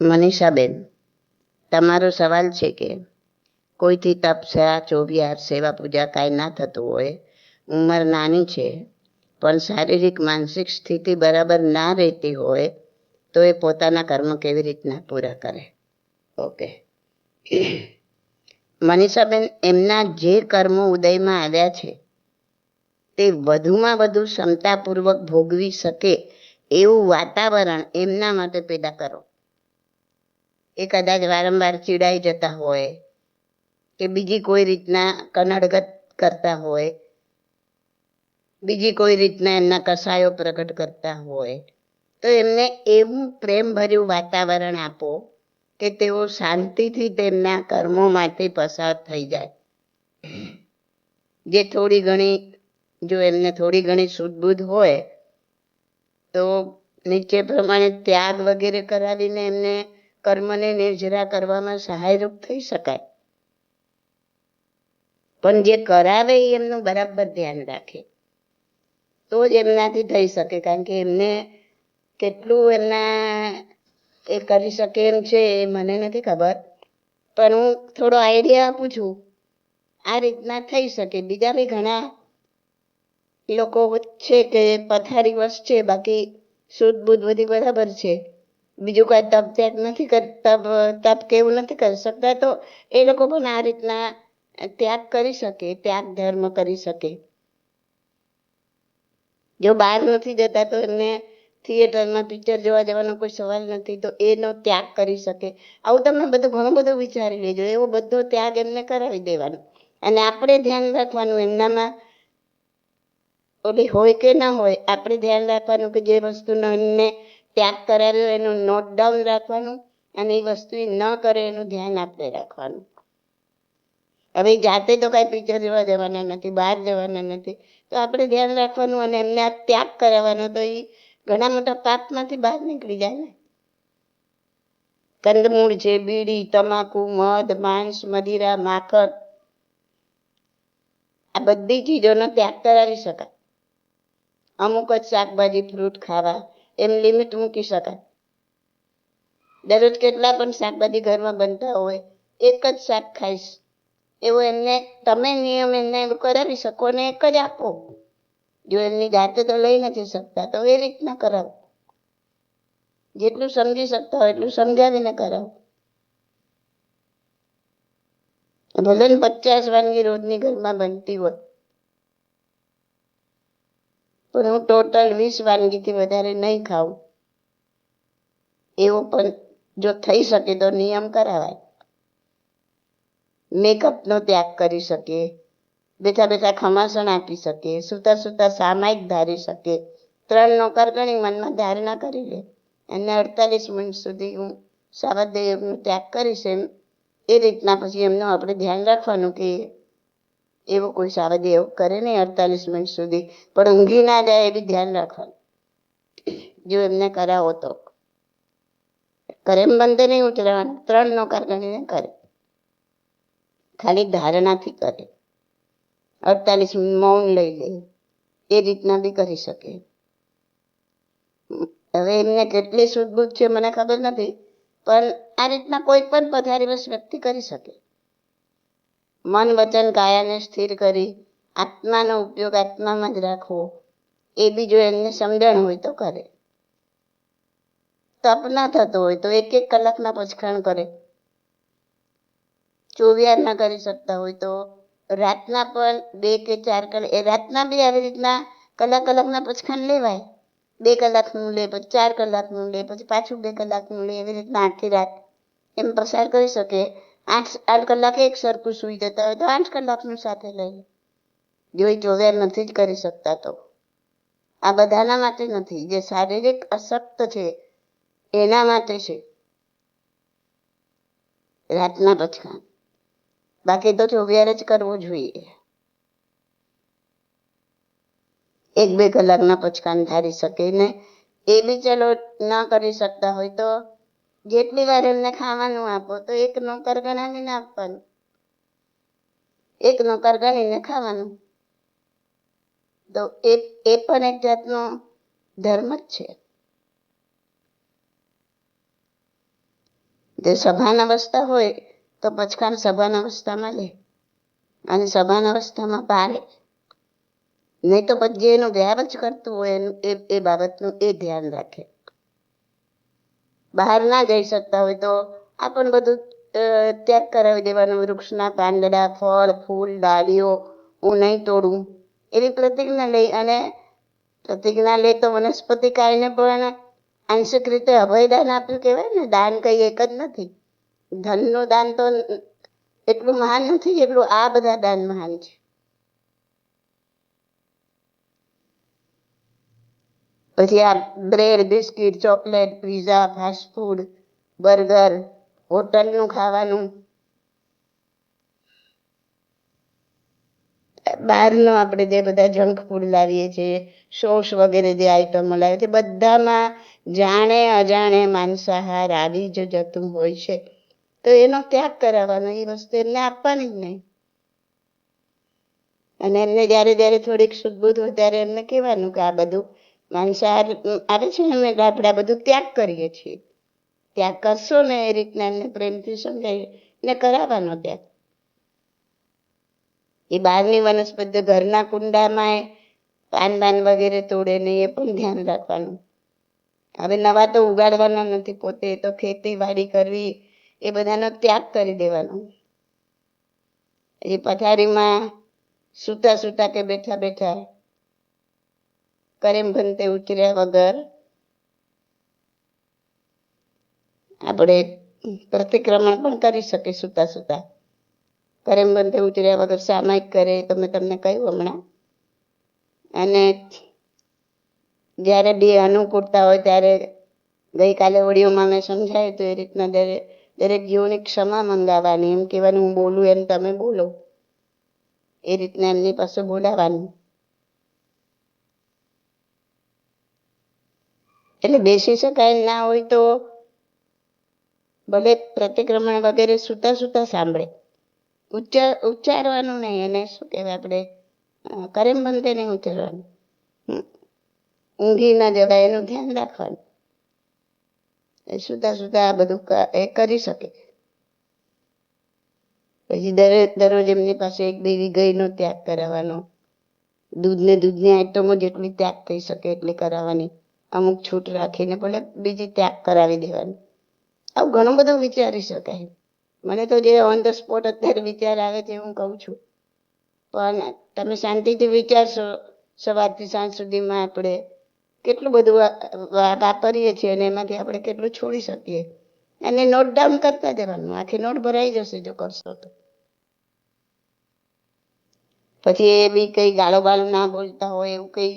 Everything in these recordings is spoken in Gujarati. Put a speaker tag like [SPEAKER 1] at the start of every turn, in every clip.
[SPEAKER 1] મનીષાબેન, તમારો સવાલ છે કે કોઈથી તપસ્યા ચોવિહાર સેવા, પૂજા કાંઈ ના થતું હોય, ઉંમર નાની છે, પણ શારીરિક, માનસિક સ્થિતિ બરાબર ના રહેતી હોય, તો એ પોતાના કર્મ કેવી રીતના પૂરા કરે? ઓકે મનીષાબેન, એમના જે કર્મો ઉદયમાં આવ્યા છે, તે વધુમાં વધુ ક્ષમતાપૂર્વક ભોગવી શકે એવું વાતાવરણ એમના માટે પેદા કરો. એ કદાચ વારંવાર ચીડાઈ જતા હોય કે બીજી કોઈ રીતના કનડગત કરતા હોય, બીજી કોઈ રીતના એમના કસાયો પ્રગટ કરતા હોય, તો એમને એવું પ્રેમભર્યું વાતાવરણ આપો કે તેઓ શાંતિથી તેમના કર્મોમાંથી પસાર થઈ જાય. જે થોડી ઘણી, જો એમને થોડી ઘણી શુદ્ધબુદ્ધ હોય, તો નીચે પ્રમાણે ત્યાગ વગેરે કરાવીને એમને કર્મને નિર્જરા કરવામાં સહાયરૂપ થઈ શકાય. પણ જે કરાવે એ એમનું બરાબર ધ્યાન રાખે. તો જ એમનાથી થઈ શકે, કારણ કે એમને કેટલું એમના એ કરી શકે એમ છે એ મને નથી ખબર. પણ હું થોડો આઈડિયા આપું છું. આ રીતના થઈ શકે. બીજા બી ઘણા લોકો છે કે પથારી વશ છે, બાકી શુદ્ધ બુદ્ધ બધી બરાબર છે. બીજું કાંઈ તપ ત્યાગ નથી તપ તપ કેવું નથી કરી શકતા, તો એ લોકો પણ આ રીતના ત્યાગ કરી શકે, ત્યાગ ધર્મ કરી શકે. જો બહાર નથી જતા, તો એમને થિયેટરમાં પિક્ચર જોવા જવાનો કોઈ સવાલ નથી, તો એનો ત્યાગ કરી શકે. આવું તમે બધું, ઘણું બધું વિચારી લેજો, એવો બધો ત્યાગ એમને કરાવી દેવાનો. અને આપણે ધ્યાન રાખવાનું, એમનામાં ઓલી હોય કે ના હોય, આપણે ધ્યાન રાખવાનું કે જે વસ્તુનો એમને ત્યાગ કરાવ્યો એનું નોટ ડાઉન રાખવાનું અને એ વસ્તુ ન કરે એનું ધ્યાન આપણે રાખવાનું. હવે જાતે તો કાંઈ પિક્ચર જોવા જવાના નથી, બહાર જવાના નથી, તો આપણે ધ્યાન રાખવાનું અને એમને આ ત્યાગ કરાવવાનો તો એ ઘણા મોટા પાપમાંથી બહાર નીકળી જાય ને. કંદમૂળ છે, બીડી, તમાકુ, મધ, માંસ, મદિરા, માખણ, આ બધી ચીજોનો ત્યાગ કરાવી શકાય. અમુક જ શાકભાજી ફ્રૂટ ખાવા એમ લિમિટ મૂકી શકાય. દરરોજ કેટલા પણ શાકભાજી ઘરમાં બનતા હોય, એક જ શાક ખાઈશ. એવો એમને, તમે નિયમ એમને કરાવી શકો ને એક જ આપો. જો એમની જાતે તો લઈ નથી શકતા, તો એ રીતના કરાવો. જેટલું સમજી શકતા હોય એટલું સમજાવીને કરાવો. ભલે પચાસ વાનગી રોજની ઘરમાં બનતી હોય. પણ હું ટોટલ વીસ વાનગીથી વધારે નહીં ખાઉં. એવો પણ જો થઈ શકે તો નિયમ કરાવાય. મેકઅપનો ત્યાગ કરી શકે બેઠા બેઠા ખમાસણ આપી શકે સૂતા સૂતા સામાયિક ધારી શકે ત્રણ નોકર ગણી મનમાં ધારણા કરી લે. અને અડતાલીસ મિનિટ સુધી હું સાવધેયનો ત્યાગ કરીશ એમ. એ રીતના પછી એમનું આપણે ધ્યાન રાખવાનું કે એવો કોઈ સાવધેય કરે નહીં અડતાલીસ મિનિટ સુધી. પણ ઊંઘી ના જાય એ બી ધ્યાન રાખવાનું. જો એમને કરાવો તો. કરે એમ બંધ નહીં ઉતરવાનું. ત્રણ નોકર ગણીને કરે. ખાલી ધારણાથી કરે. અડતાલીસ મૌન લઈ લે. એ રીતના બી કરી શકે. હવે એમને કેટલી શુદ્ધબુદ્ધ છે મને ખબર નથી. પણ આ રીતના કોઈ પણ પથારીવશ વ્યક્તિ કરી શકે. મન વચન કાયાને સ્થિર કરી, આત્માનો ઉપયોગ આત્મામાં જ રાખવો. એ બી જો એમને સમજણ હોય તો કરે. તપ ના થતો હોય તો એક એક કલાકના પછખાણ કરે. ચોવિયાર ના કરી શકતા હોય તો રાતના પણ બે કે ચાર કલાક એ રાતના બી આવી રીતના કલાક કલાકના પચખાણ લેવાય. બે કલાકનું લે, પછી ચાર કલાકનું લે, પછી પાછું બે કલાકનું લે, એવી રીતના આખી રાત એમ પસાર કરી શકે. આઠ આઠ કલાકે એક સરખું સૂઈ જતા હોય તો આઠ કલાકનું સાથે લઈ લે જો એ નથી જ કરી શકતા તો આ બધાના માટે નથી જે શારીરિક અશક્ત છે એના માટે છે રાતના પચખાણ બાકી તો ચોવિયાર જ કરવો જોઈએ એક બે કલાકના પચકાન ધારી શકે ને એ બી ચલો ના કરી શકતા હોય તો જેટલી વાર એમને ખાવાનું આપો, તો એક નોકર ગણાવીને આપવાનું. એક નોકર ગણીને ખાવાનું. તો એ એ પણ એક જાતનો ધર્મ જ છે. જે સભાન અવસ્થા હોય, તો પચકામ સભાન અવસ્થામાં લે. અને સભાન અવસ્થામાં પારે નહીં તો પછી એનું ધ્યાન જ કરતું હોય, એનું, એ એ બાબતનું એ ધ્યાન રાખે. બહાર ના જઈ શકતા હોય તો આ પણ બધું ત્યાગ કરાવી દેવાનું. વૃક્ષના પાંદડા, ફળ, ફૂલ, ડાળીઓ, હું નહીં તોડું. એવી પ્રતિજ્ઞા લઈ અને પ્રતિજ્ઞા લે તો વનસ્પતિ કાળને પણ આંશિક રીતે અભયદાન આપ્યું કહેવાય ને. દાન કંઈ એક જ નથી. ધનનું દાન તો એટલું મહાન નથી જેટલું આ બધા દાન મહાન છે. પછી આ bread, biscuit, chocolate, pizza fast food burger, હોટલનું ખાવાનું, બહારનો આપણે જે બધા જંક ફૂડ લાવીએ છીએ, સોસ વગેરે જે આઈટમો લાવીએ તે બધામાં જાણે અજાણે માંસાહાર આવી જ જતું હોય છે. તો એનો ત્યાગ કરાવવાનો, એ વસ્તુ એમને આપવાની જ નહીં. અને એમને જ્યારે જ્યારે થોડીક સુદબુદ હોય ત્યારે એમને કહેવાનું કે આ બધું માંસાહાર આવે છે ને, અમે આપણે બધું ત્યાગ કરીએ છીએ. ત્યાગ કરશો ને એ રીતના એમને પ્રેમથી સમજાવી ને કરાવવાનો ત્યાગ. એ બહારની વનસ્પતિ ઘરના કુંડામાં પાન બાન વગેરે તોડે ને એ પણ ધ્યાન રાખવાનું. હવે નવા તો ઉગાડવાના નથી પોતે તો ખેતીવાડી કરવી, એ બધાનો ત્યાગ કરી દેવાનો. એ પથારીમાં સૂતા સૂતા કે બેઠા બેઠા કરેમ ભંતે ઉતર્યા વગર. આપણે પ્રતિક્રમણ પણ કરી શકીએ સૂતા સૂતા. કરેમ બંધે ઉતર્યા વગર સામાયિક કરે તો મેં તમને કહ્યું હમણાં. અને જ્યારે બે અનુકૂળતા હોય ત્યારે ગઈકાલે ઓડિયોમાં મેં સમજાયું તો એ રીતના દરેક દરેક જીવોની ક્ષમા મંગાવવાની, એમ કહેવાનું હું બોલું એમ તમે બોલો. એ રીતના એમની પાસે બોલાવવાનું એટલે બેસી શકાય ના હોય તો ભલે પ્રતિક્રમણ વગેરે સૂતા સૂતા સાંભળે. ઉચ્ચાર ઉચ્ચારવાનું નહીં, એને શું કહેવાય આપણે? કરેમ બનતે નહીં ઉચ્ચારવાનું. ઊંઘી ના જવાય એનું ધ્યાન રાખવાનું. એ સૂતા સૂતા આ બધું એ કરી શકે. પછી દરેક દરરોજ એમની પાસે એક દેવી ગઈનો ત્યાગ કરાવવાનો. દૂધને દૂધની આઈટમો જેટલી ત્યાગ થઈ શકે એટલી કરાવવાની. અમુક છૂટ રાખીને ભલે બીજી ત્યાગ કરાવી દેવાની. આવું ઘણું બધું વિચારી શકાય. મને તો જે ઓન ધ સ્પોટ અત્યારે વિચાર આવે છે હું કહું છું. પણ તમે શાંતિથી વિચારશો, સવારથી સાંજ સુધીમાં આપણે કેટલું બધું વાપરીએ છીએ અને એમાંથી આપણે કેટલું છોડી શકીએ. અને નોટ ડાઉન કરતા જવાનું. આખી નોટ ભરાઈ જશે જો કરશો તો. પછી એ બી કંઈ ગાળો બાળો ના બોલતા હોય એવું કંઈ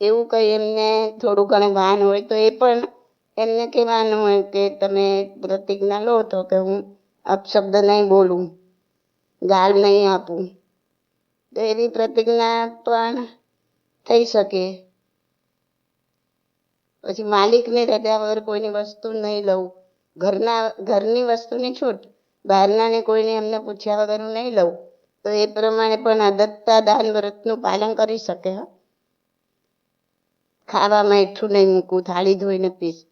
[SPEAKER 1] એવું કંઈ એમને થોડું ઘણું ભાન હોય તો એ પણ એમને કહેવાનું હોય કે તમે પ્રતિજ્ઞા લો તો કે હું અપશબ્દ નહીં બોલું, ગાળ નહીં આપું. તો એવી પ્રતિજ્ઞા પણ થઈ શકે. પછી માલિકને રજા વગર કોઈની વસ્તુ નહીં લઉં. ઘરના, ઘરની વસ્તુની છૂટ બહારનાને કોઈને એમને પૂછ્યા વગર હું નહીં લઉં. તો એ પ્રમાણે પણ અદત્તા દાન વ્રતનું પાલન કરી શકે, હો. ખાવામાં એટલું નહીં મૂકવું થાળી ધોઈને પીશ.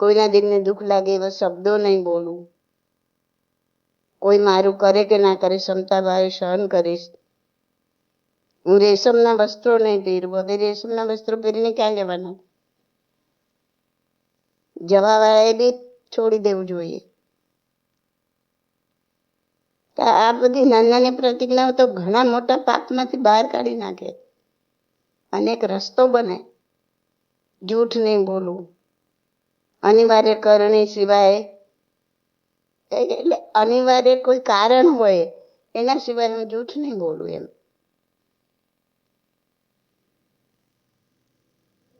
[SPEAKER 1] કોઈના દિલને દુઃખ લાગે એવા શબ્દો નહીં બોલવું કોઈ મારું કરે કે ના કરે ક્ષમતા ભાવે સહન કરીશ. હું રેશમના વસ્ત્રો નહીં પહેરું. હવે રેશમના વસ્ત્રો પહેરીને ક્યાં જવાના? જવાવાળાએ બી છોડી દેવું જોઈએ. આ બધી નાની નાની પ્રતિજ્ઞાઓ તો ઘણા મોટા પાપમાંથી બહાર કાઢી નાખે. અનેક રસ્તો બને. જૂઠ નહીં બોલવું. અનિવાર્ય કરણી સિવાય એટલે અનિવાર્ય કોઈ કારણ હોય, એના સિવાય હું જૂઠ નહીં બોલું એમ.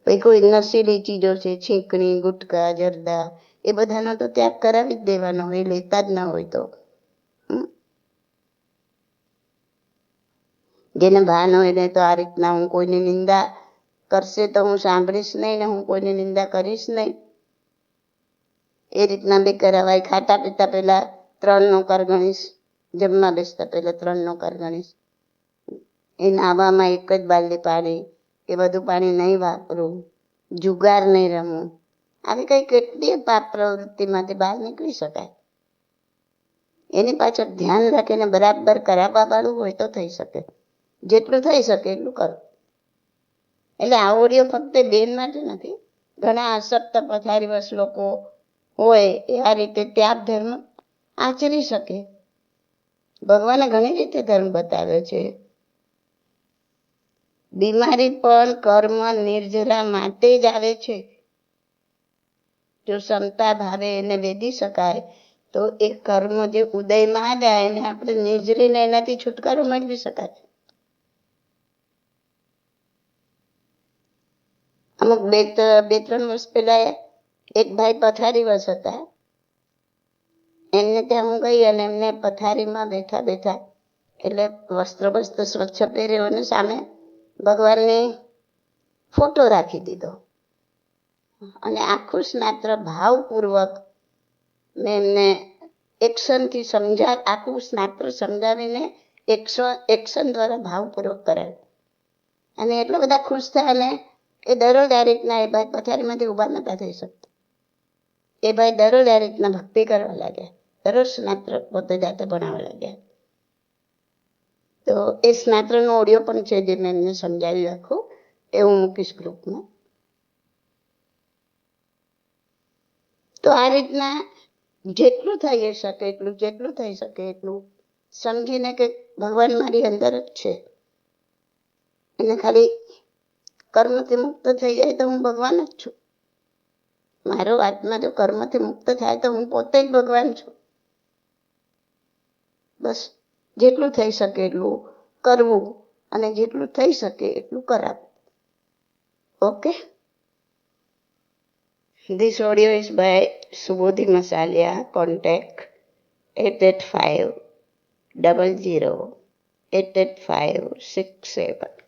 [SPEAKER 1] પછી કોઈ નશીલી ચીજો છે, છીંકણી, ગુટકા, જરદા, એ બધાનો તો ત્યાગ કરાવી જ દેવાનો હોય, લેતા જ ના હોય તો. જેને ભાન હોય ને તો આ રીતના હું કોઈની નિંદા કરશે તો હું સાંભળીશ નહીં ને હું કોઈની નિંદા કરીશ નહીં. એ રીતના બી કરાવાય. ખાતા પીતા પહેલા ત્રણ નોકર ગણીશ. જમવા બેસતા પહેલા ત્રણ નોકર ગણીશ. એ નાવામાં એક જ બાલદી પાણી કે બધું પાણી નહીં વાપરવું જુગાર નહીં રમવું આવી કઈ કેટલી પાપ પ્રવૃત્તિમાંથી બહાર નીકળી શકાય. એની પાછળ ધ્યાન રાખીને બરાબર કરાવવા વાળું હોય તો થઈ શકે. જેટલું થઈ શકે એટલું કરો. એટલે આ ફક્ત બેન માટે નથી. ઘણા આસક્ત પથારીવશ લોકો હોય એ આ રીતે ત્યાગ ધર્મ આચરી શકે. ભગવાને ઘણી રીતે ધર્મ બતાવ્યો છે. બીમારી પણ કર્મ નિર્જરા માટે જ આવે છે. જો ક્ષમતા ભાવે એને વેદી શકાય, તો એ કર્મ જે ઉદયમાં આવ્યા એને આપણે નિર્જરીને એનાથી છુટકારો મેળવી શકાય. અમુક બે બે ત્રણ વર્ષ પહેલા એક ભાઈ પથારી વસ હતા. એમને ત્યાં હું ગઈ અને એમને પથારીમાં બેઠા બેઠા એટલે વસ્ત્ર વસ્ત્ર સ્વચ્છ પહેર્યો અને સામે ભગવાનની ફોટો રાખી દીધો. અને આખું સ્નાત્ર ભાવપૂર્વક મેં એમને એક્શનથી સમજા, આખું સ્નાત્ર સમજાવીને એક્શન એક્શન દ્વારા ભાવપૂર્વક કરાવ્યું. અને એટલા બધા ખુશ થયા ને એ દરરોજ આ રીતના એ ભાઈ પથારીમાંથી ઊભા નતા થઈ શકતા. એ ભાઈ દરરોજ આ રીતના ભક્તિ કરવા લાગ્યા. દરરોજ સ્નાત્ર પોતે જાતે ભણાવવા લાગ્યા. તો એ સ્નાત્રનો ઓડિયો પણ છે જે મેં એમને સમજાવી રાખું એ મૂકીશ ગ્રુપમાં. તો આ રીતના જેટલું થઈ શકે એટલું, જેટલું થઈ શકે એટલું સમજીને કે ભગવાન મારી અંદર જ છે. અને ખાલી કર્મથી મુક્ત થઈ જાય તો હું ભગવાન જ છું મારો આત્મા જો કર્મથી મુક્ત થાય તો હું પોતે જ ભગવાન છું બસ, જેટલું થઈ શકે એટલું કરવું અને જેટલું થઈ શકે એટલું કરાવવું okay This audio is by Subodhi Masalia. Contact 885 double zero, eight eight five six seven.